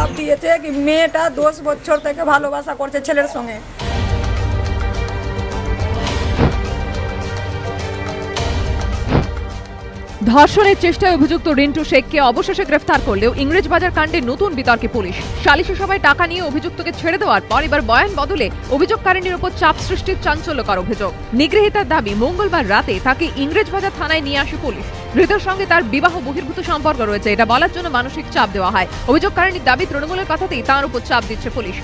জবাব দিয়েছে কি মেয়েটা দশ বছর থেকে ভালোবাসা করছে ছেলের সঙ্গে ধর্ষণের চেষ্টায় অভিযুক্ত রিন্টু শেখকে অবশেষে গ্রেফতার করলেও ইংরেজবাজার কাণ্ডে নতুন বিতর্কে পুলিশ। সালিশি সভায় টাকা নিয়ে অভিযুক্তকে ছেড়ে দেওয়ার পর এবার বয়ান বদলে অভিযোগকারিনীর উপর চাপ সৃষ্টির চাঞ্চল্যকর অভিযোগ। নিগৃহীতার দাবি, মঙ্গলবার রাতে তাকে ইংরেজবাজার থানায় নিয়ে আসে পুলিশ। ধৃতের সঙ্গে তার বিবাহ বহির্ভূত সম্পর্ক রয়েছে, এটা বলার জন্য মানসিক চাপ দেওয়া হয়। অভিযোগকারিনীর দাবি, তৃণমূলের কথাতেই তার উপর চাপ দিচ্ছে পুলিশ।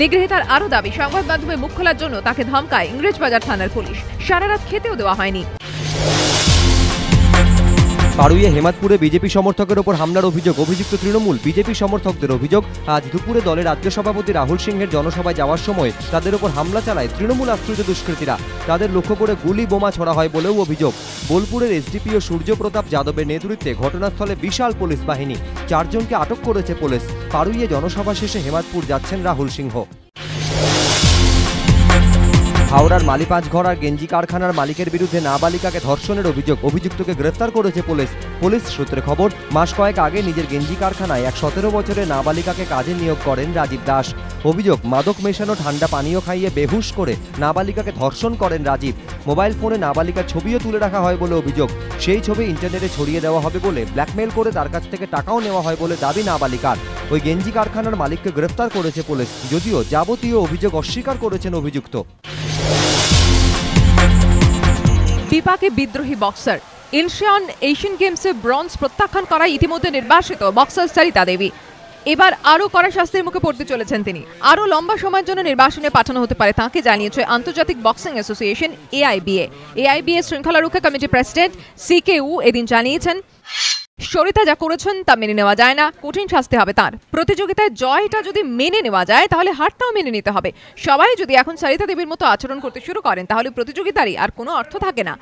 নিগৃহীতার আরও দাবি, সংবাদ মাধ্যমে মুখ খোলার জন্য তাকে ধমকায় ইংরেজবাজার থানার পুলিশ। সারা রাত খেতেও দেওয়া হয়নি। পাড়ুইয়ে হেমাদপুরে বিজেপি সমর্থকের ওপর হামলার অভিযোগ। অভিযুক্ত তৃণমূল বিজেপি সমর্থকদের অভিযোগ, আজ দুপুরে দলের রাজ্য সভাপতি রাহুল সিংহের জনসভায় যাওয়ার সময় তাদের ওপর হামলা চালায় তৃণমূল আশ্রিত দুষ্কৃতীরা। তাদের লক্ষ্য করে গুলি বোমা ছড়া হয় বলেও অভিযোগ। বোলপুরের এসডিপিও সূর্যপ্রতাপ যাদবের নেতৃত্বে ঘটনাস্থলে বিশাল পুলিশ বাহিনী, চারজনকে আটক করেছে পুলিশ। পাড়ুইয়ে জনসভা শেষে হেমাদপুর যাচ্ছেন রাহুল সিংহ। হাওড়ার মালিপাঁচঘর আর গেঞ্জি কারখানার মালিকের বিরুদ্ধে নাবালিকাকে ধর্ষণের অভিযোগ। অভিযুক্তকে গ্রেফতার করেছে পুলিশ। পুলিশ সূত্রে খবর, মাস কয়েক আগে নিজের গেঞ্জি কারখানায় এক সতেরো বছরের নাবালিকাকে কাজে নিয়োগ করেন রাজীব দাস। অভিযোগ, মাদক মেশানো, ঠান্ডা পানীয় খাইয়ে বেহুশ করে নাবালিকাকে ধর্ষণ করেন রাজীব। মোবাইল ফোনে নাবালিকার ছবিও তুলে রাখা হয় বলে অভিযোগ। সেই ছবি ইন্টারনেটে ছড়িয়ে দেওয়া হবে বলে ব্ল্যাকমেল করে তার কাছ থেকে টাকাও নেওয়া হয় বলে দাবি নাবালিকার। ওই গেঞ্জি কারখানার মালিককে গ্রেফতার করেছে পুলিশ। যদিও যাবতীয় অভিযোগ অস্বীকার করেছেন অভিযুক্ত। বিপাকে বিদ্রোহী বক্সার ইনশিয়ন এশিয়ান গেমসে ব্রঞ্জ প্রত্যাখ্যান করায় ইতিমধ্যে নির্বাসিত বক্সার সারিতা দেবী। এবার আরও কড়া শাস্তির মুখে পড়তে চলেছেন তিনি। আরও লম্বা সময়ের জন্য নির্বাসনে পাঠানো হতে পারে তাঁকে, জানিয়েছে আন্তর্জাতিক বক্সিং অ্যাসোসিয়েশন এআইবিএ এআইবিএ শৃঙ্খলা রক্ষা কমিটির প্রেসিডেন্ট সিকেউ এদিন জানিয়েছেন সরিতা যা করেছেন তা মেনে নেওয়া যায় না। কঠিন শাস্তি হবে তার। প্রতিযোগিতায় জয়টা যদি মেনে নেওয়া যায়, তাহলে হারটাও মেনে নিতে হবে। সবাই যদি এখন সরিতা দেবীর মতো আচরণ করতে শুরু করেন, তাহলে প্রতিযোগিতারই আর কোনো অর্থ থাকে না।